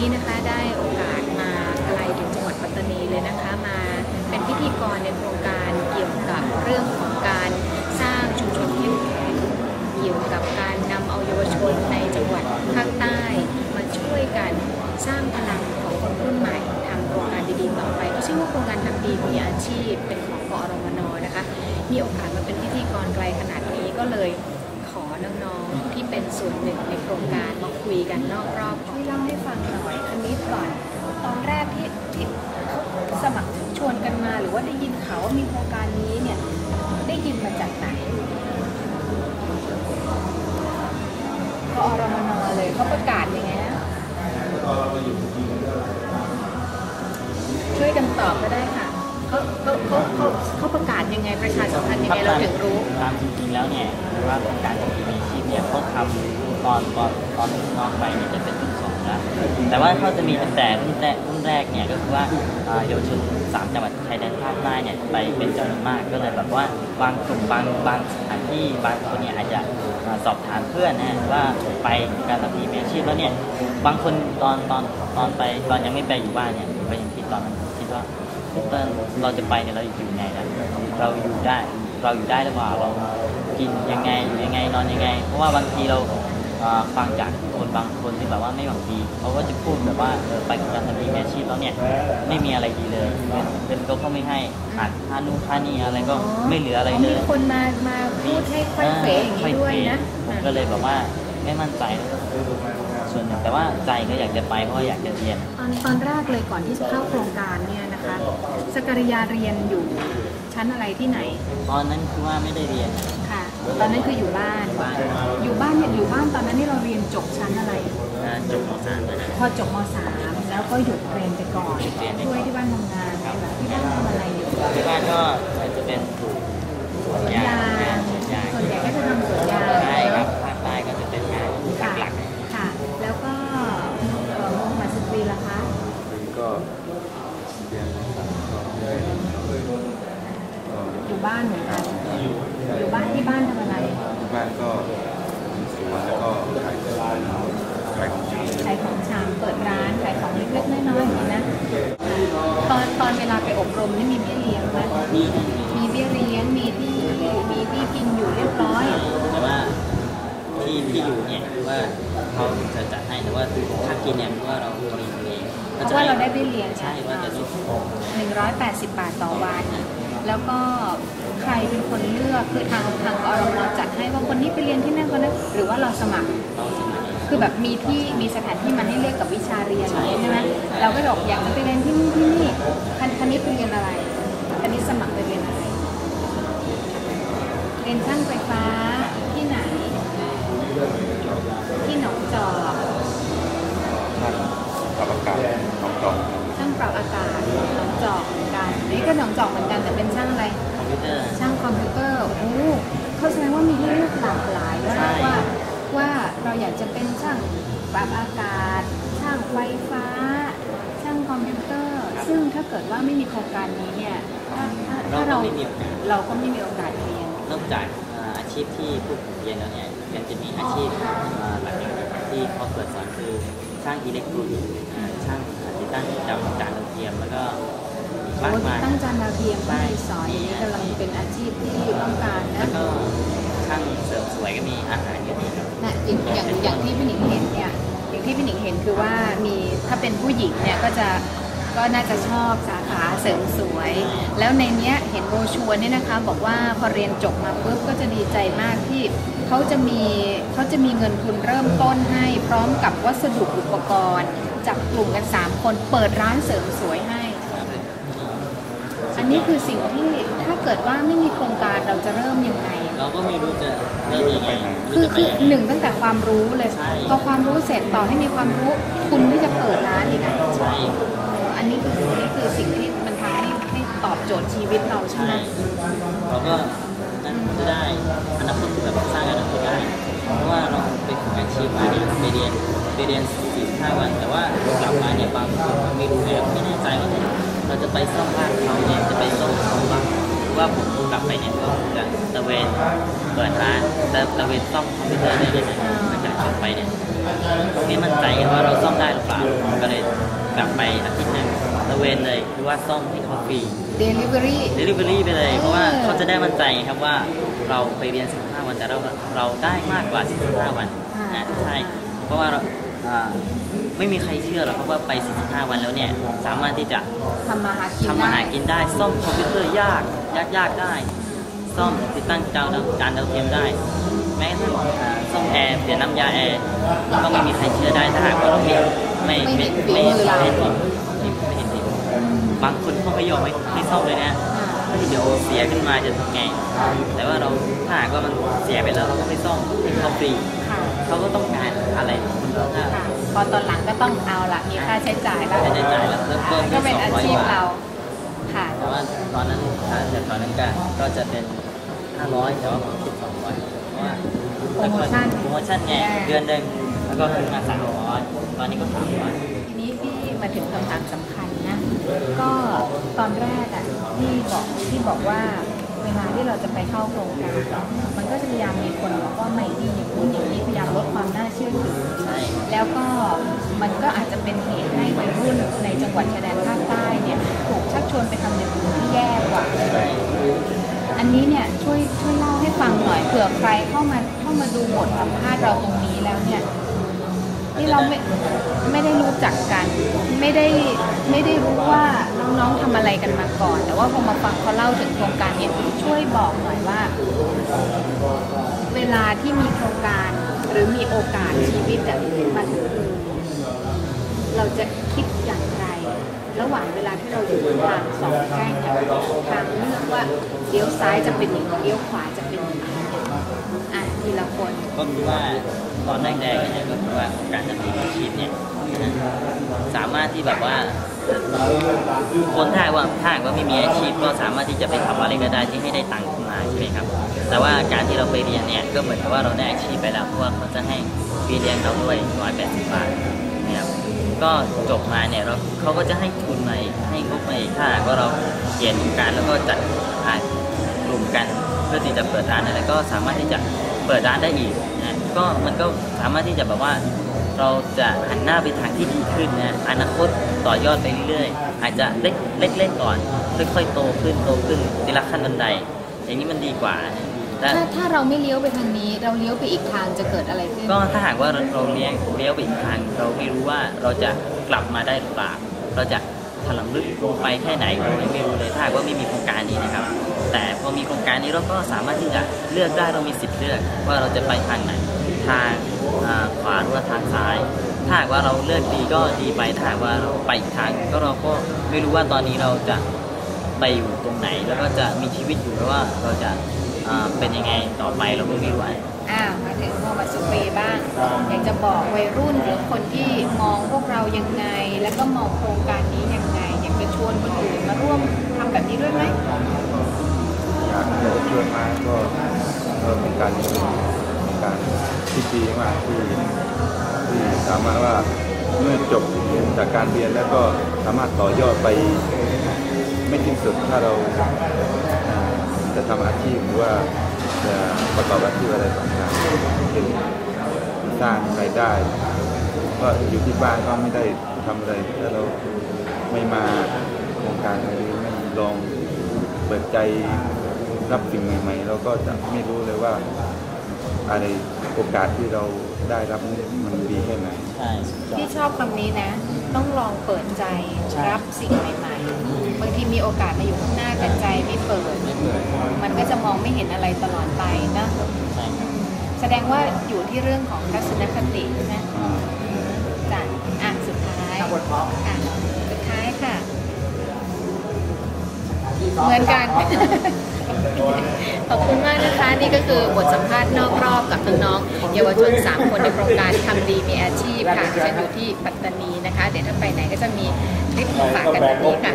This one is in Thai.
นี้นะคะได้โอกาสมาไกลถึงจังหวัดปัตตานีเลยนะคะ มาเป็นพิธีกรในโครงการเกี่ยวกับเรื่องของการสร้างชุมชนเข้มแข็งเกี่ยวกับการนำเอาเยาวชนในจังหวัดภาคใต้ มาช่วยกันสร้างพลังของคนรุ่นใหม่ทำโครงการดีๆต่อไปก็ชื่อว่าโครงการทำดีมีอาชีพเป็นของกอรมนนะคะ มีโอกาสมาเป็นพิธีกรไกลขนาดนี้ก็เลย น้องๆที่เป็นส่วนหนึ่งในโครงการมาคุยกันนอกรอบช่วยเล่าให้ฟังหน่อยอันนี้ก่อนตอนแรกที่ที่สมัครชวนกันมาหรือว่าได้ยินข่าวว่ามีโครงการนี้เนี่ยได้ยินมาจากไหนกอรมนเลยเขาประกาศยังไงนะช่วยกันตอบก็ได้ค่ะเขาเขาเขาเขาประกาศยังไงประชาสัมพันธ์ยังไงเราถึงรู้ ตามจริงๆแล้วเนี่ยว่าโครงการข องพเนี่ยเขาทำตอนตอนตอนน้องไปเนี่ยจะเป็นรุ่นสองแล้วแต่ว่าเขาจะมีตั้งแต่รุ่นแรกรุ่นแรกเนี่ยก็คือว่าเยาวชนสามจังหวัดชายแดนภาคใต้เนี่ยไปเป็นจำนวนมากก็เลยแบบว่าบางกลุ่มบางบางสถานที่บางคนเนี่ยอาจจะสอบถามเพื่อนนะว่าไปการทำทีมีอาชีพแล้วเนี่ยบางคนตอนตอนตอนไปตอนยังไม่ไปอยู่บ้านเนี่ยก็ยังคิดตอนนั้นคิดว่าเติ้ลเราจะไปเนี่ยเราอยู่ไงนะเราอยู่ได้เราอยู่ได้หรือเปล่าเรา กินยังไงอยู่ยังไงนอนยังไง เพราะว่าบางทีเราเอ่อฟังจากคนบางคนที่แบบว่าไม่หวังดีเขาก็จะพูดแบบว่าเออไปกับการทำทีแม่อาชีพแล้วเนี่ยไม่มีอะไรดีเลยเป็นเป็นก็เขาไม่ให้ขาดค่านู่นค่านี่อะไรก็ไม่เหลืออะไรเลมียคนมามาพูดให้ค่อยเขวอย่างนี้ด้วยนะผมก็เลยแบบว่าไม่มั่นใจส่วนหนึ่งแต่ว่าใจก็อยากจะไปเพราะว่าอยากจะเรียน ตอนตอนแรกเลยก่อนที่จะเข้าโครงการเนี่ยนะคะสกริยาเรียนอยู่ชั้นอะไรที่ไหน ตอนนั้นคือว่าไม่ได้เรียนค่ะ ตอนนั้นคืออยู่บ้านบ้าน อยู่บ้านเนี่ยอยู่บ้านตอนนั้นนี่เราเรียนจบชั้นอะไรอ่าจบม .3 ไปนะพอจบม .3 แล้วก็หยุดเรียนไปก่อนหยุดเรียนไปก่อนช่วยที่บ้านทำงานใช่ไหมที่บ้านทำอะไรอยู่ที่บ้านก็จะเป็นสวนสวนยางยางสวนยางส่วนใหญ่ก็จะทำสวนยางใช่ครับภาคใต้ก็จะเป็นงานค่ะหลักค่ะ แล้วก็เอ่อมุฮัมมัดสตรีล่ะคะก็เรียนสังคมได้ก็อยู่บ้านเหมือนกันอยู่บ้าน ที่บ้านทำอะไรที่บ้านก็มีสวนแล้วก็ขายของขายของชำขายของชำเปิดร้านขายของเล็กๆน้อยๆอย่างนี้นะตอนตอนเวลาไปอบรมนี่มีเบี้ยเลี้ยงไหมๆนี่นี่นี่มีเบี้ยเลี้ยงมีที่มีที่กินอยู่เรียบร้อยแต่ว่าที่ที่อยู่เนี่ยคือว่าเขาจะจัดให้แต่ว่าถ้ากินเนี่ยคือว่าเราบริหารเองเพราะว่าเราได้เบี้ยเลี้ยงใช่ว่าจะรู้หนึ่งร้อยแปดสิบบาทต่อวัน แล้วก็ ใครเป็นคนเลือกคือทางทางอรมจัดให้ว่าคนนี้ไปเรียนที่นั่นคนนั้นหรือว่าเราสมัครเราสมัยคือแบบมีที่มีสถานที่มันให้เลือกกับวิชาเรียนอย่างนี้ใช่ไหมเราก็บอกอยากจะไปเรียนที่นี่ที่นี่คันคันนี้ไปเรียนอะไรคันนี้สมัครไปเรียนอะไรเรียนช่างไฟฟ้าที่ไหน ที่หนองจอกท่านปรับอากาศของจอกช่างปรับอากาศหนองจอกเหมือนกันนี่ก็หนองจอกเหมือนกันแต่เป็นช่างอะไรคอม พิวเตอร์ ช่างคอมพิวเตอร์โอ้เขาแสดงว่ามีให้เลือกหลากหลายมากใช่ ว่าว่าเราอยากจะเป็นช่างปรับอากาศ ช่างไฟฟ้า ช่างคอมพิวเตอร์ ซึ่งถ้าเกิดว่าไม่มีโครงการนี้เนี่ยถ้าถ้าเราถ้าก็เราไม่มีโอกาสเราก็ไม่มีโอกาสเรียน นอกจากอ่าอาชีพที่พวกผมเรียนแล้วเนี่ยยังจะมีอาชีพอ่าหลักๆที่เขาเปิดสอนคือช่างอิเล็กทรอนิกส์อ่าช่างติดตั้งจานจานดาวเทียม แล้วก็อีก มากโอ้มายตั้งจานดาวเทียมก็มีสอนอย่างนี้กำลังเป็นอาชีพที่ต้องการแล้นะวก็ช่างเสริมสวยก็มีอาหารก็มีครับนะอย่างอย่างอย่างที่พี่หนิงเห็นเนี่ยอย่างที่พี่หนิงเห็นคือว่ามีถ้าเป็นผู้หญิงเนี่ยก็จะก็น่าจะชอบสาขาเสริมสวย แล้วในเนี้ยเห็นโบรชัวร์เนี่ยนะคะ บอกว่าพอเรียนจบมาปุ๊บก็จะดีใจมากที่เขาจะมีเขาจะมีเงินทุนเริ่มต้นให้พร้อมกับวัสดุอุปกรณ์ จับกลุ่มกัน 3 คนเปิดร้านเสริมสวยให้ อันนี้คือสิ่งที่ถ้าเกิดว่าไม่มีโครงการเราจะเริ่มยังไง เราก็ไม่รู้จะเริ่มยังไงไม่คืรู้อจะไปคือยังไงหนึ่งตั้งแต่ความรู้เลยใช่พอความรู้เสร็จต่อให้มีความรู้คุณที่จะเปิดร้านอีกนะใช่อันนี้คือนี่คือสิ่งที่มันทำให้ให้ตอบโจทย์ชีวิตเราใช่ใช่ไหมเราก็นั่นจะได้อนาคตที่แบบสร้างอนาคตได้เพราะว่าเราไปฝึกอาชีพมาเนี่ยไปเรียนไปเรียนสี่ห้าวัน แต่ว่ากลับมาเนี่ยบางคนไม่รู้เลยไม่แน่ใจว่า เนี่ยเราจะไปซ่อมบ้านเขาเนี่ยจะไปซ่อมเขาบ้างหรือว่าผมกลับไปเนี่ยก็จะตะเวนเปิดร้านตะตะเวนซ่อมคอมพิวเตอร์ได้ยังไงหลังจากจบไปเนี่ยตรงนี้มั่นใจกันว่าเราซ่อมได้หรือเปล่าก็เลยกลับไปอาทิตย์หนึงตะเวนเลยคือว่าซ่อมให้เขาฟรี Delivery Delivery ไปเลย เพราะว่าเออเขาจะได้มั่นใจครับว่าเราไปเรียน 15 วันแต่เราเราได้มากกว่า45วันนะใช่เพราะว่าเราอ่า ไม่มีใครเชื่อหรอกครับว่าไป 45 วันแล้วเนี่ยสามารถที่จะทำมาหากินทำมาได้ หากินได้ซ่อมคอมพิวเตอร์ยากยากยากได้ ซ่อมติดตั้งจานดาวจานดาวเทียมได้ แม้กระทั่งอ่าซ่อมแอร์เปลี่ยนน้ำยาแอร์ก็ไม่มีใครเชื่อได้ถ้าหากว่าเราไม่ไม่ไม่ไม่ไม่ไม่เห็นไม่เห็นจริงบางคนเขาไม่ยอมให้ให้ซ่อมเลยนะอ่าเฮ้ย เดี๋ยวเสียขึ้นมาจะทำไง แต่ว่าเราถ้าหากว่ามันเสียไปแล้วเราก็ไม่ซ่อมให้เขาฟรีค่ะเขาก็ต้องการอะไรถ้าค่ะพอตอนหลังก็ต้องเอาละมีค่าใช้จ่ายแล้วค่าใช้จ่ายแล้วเริ่มต้นที่ก็เป็นอา200ชีพบาทเราค่ะแต่ว่าตอนนั้นถ้าจากตอนนั้นก็ก็จะเป็น500แต่ว่าผมคิด200เพราะว่าโปรโมชั่นโปรโมชั่นไงอ่าเดือนหนึ่งแล้วก็ขึ้นมา300ตอนนี้ก็300ทีนี้พี่ มาถึงคำถามสำคัญนะ ก็ตอนแรกอะที่บอกที่บอกว่าเวลาที่เราจะไปเข้าโครงการมันก็จะพยายามมีคนบอกว่าไม่ดีอย่างนู้นอย่างนี้พยายามลดความน่าเชื่อถือแล้วก็มันก็อาจจะเป็นเหตุให้วัยรุ่นในจังหวัดชายแดนภาคใต้เนี่ยถูกชักชวนไปทำอย่างอื่นที่แย่กว่า อันนี้เนี่ยช่วยช่วยเล่าให้ฟังหน่อยเผื่อใครเข้ามาเข้ามาดูบทสัมภาษณ์เราตรงนี้แล้วเนี่ย ที่เราไม่ไม่ได้รู้จักกัน ไม่ได้ไม่ได้รู้ว่าน้องๆทำอะไรกันมาก่อน แต่ว่าพอมาฟังเขาเล่าถึงโครงการเนี่ยช่วยบอกหน่อยว่า เวลาที่มีโครงการหรือมีโอกาสชีวิตอะมันเราจะคิดอย่างไร ระหว่างเวลาที่เราอยู่ทางสองแพร่งทางเลือกว่าเลี้ยวซ้ายจะเป็นอย่างนี้เลี้ยวขวาจะเป็นอย่างนี้อะ ทีละคน ก็คือว่าตอนแรกๆเนี่ยก็คือว่าการจะมีอาชีพเนี่ยสามารถที่แบบว่าคนถ้าว่าถ้าหากว่าไม่มีอาชีพก็สามารถที่จะไปทำอะไรก็ได้ที่ให้ได้ตังค์ขึ้นมาใช่ไหมครับ แต่ว่าการที่เราไปเรียนเนี่ยก็เหมือนกับว่าเราได้อาชีพไปแล้วเพราะว่าเขาจะให้ฟรีเรียนเราด้วยร้อยแปดสิบบาทนะครับก็จบมาเนี่ยเราเขาก็จะให้ทุนมาให้งบมาอีกถ้ากว่าเราเขียนโครงการแล้วก็จัดกลุ่มกัน เพื่อที่จะเปิดร้านอะไรก็สามารถที่จะ เปิดร้านได้อีกนะก็มันก็สามารถที่จะแบบว่าเราจะหันหน้าไปทางที่ดีขึ้นนะอนาคตต่อยอดไปเรื่อยๆ อาจจะเล็กเล็กๆก่อน ค่อยๆโตขึ้นโตขึ้นทีละขั้นบันได อย่างนี้มันดีกว่านะและถ้าถ้าเราไม่เลี้ยวไปทางนี้เราเลี้ยวไปอีกทางจะเกิดอะไรขึ้น ก็ถ้าหากว่าเราเลี้ยงเลี้ยวไปอีกทาง เราไม่รู้ว่าเราจะกลับมาได้หรือเปล่าเราจะถลำลึกลงไปแค่ไหนเราไม่รู้เลยถ้าหากว่าไม่มีโครงการนี้นะครับ แต่พอมีโครงการนี้เราก็สามารถที่จะเลือกได้เรามีสิทธิ์เลือกว่าเราจะไปทางไหนทางขวาหรือว่าทางซ้าย ถ้าหากว่าเราเลือกดีก็ดีไปถ้าหากว่าเราไปอีกทางก็เราก็ไม่รู้ว่าตอนนี้เราจะไปอยู่ตรงไหน แล้วก็จะมีชีวิตอยู่หรือว่าเราจะเป็นยังไงต่อไปเราก็ไม่รู้อะอ่ามาถึงโมบัสุเปบ้าง อยากจะบอกวัยรุ่นหรือคนที่มองพวกเรายังไง แล้วก็มองโครงการนี้ยังไง อยากจะชวนคนอื่นมาร่วมทำแบบนี้ด้วยไหม อยากจะชวนมาก็ก็เป็นการเป็นการที่ดีมากที่ที่สามารถว่าเมื่อจบจากการเรียนแล้วก็สามารถต่อยอดไปไม่สิ้นสุดถ้าเราจะทำอาชีพหรือว่าจะประกอบอาชีพอะไรต่างๆเป็นสร้างรายได้ ก็อยู่ที่บ้านก็ไม่ได้ทำอะไรถ้าเราไม่มาโครงการหรือไม่ลองเปิดใจ รับสิ่งใหม่ๆ เราก็จะไม่รู้เลยว่าอะไรโอกาสที่เราได้รับนี่มันดีแค่ไหน ใช่สุดยอที่ดชอบคำนี้นะ ต้องลองเปิดใจใช่ รับสิ่งใหม่ๆบางทีมีโอกาสมาอยู่ข้างหน้าแต่ใจไม่เปิด ไม่เปิดมันก็จะมองไม่เห็นอะไรตลอดไปนะใช่ครับ แสดงว่าอยู่ที่เรื่องของทัศนคตินะอ่า จ้ะอะสุดท้ายอะ เหมือนกัน ขอบคุณมากนะคะ นี่ก็คือบทสัมภาษณ์นอกรอบกับน้องๆเยาวชน 3 คนในโครงการทำดีมีอาชีพค่ะฉันอยู่ที่ปัตตานีนะคะ เดี๋ยวถ้าไปไหนก็จะมีคลิปมาฝากกันแบบนี้ค่ะ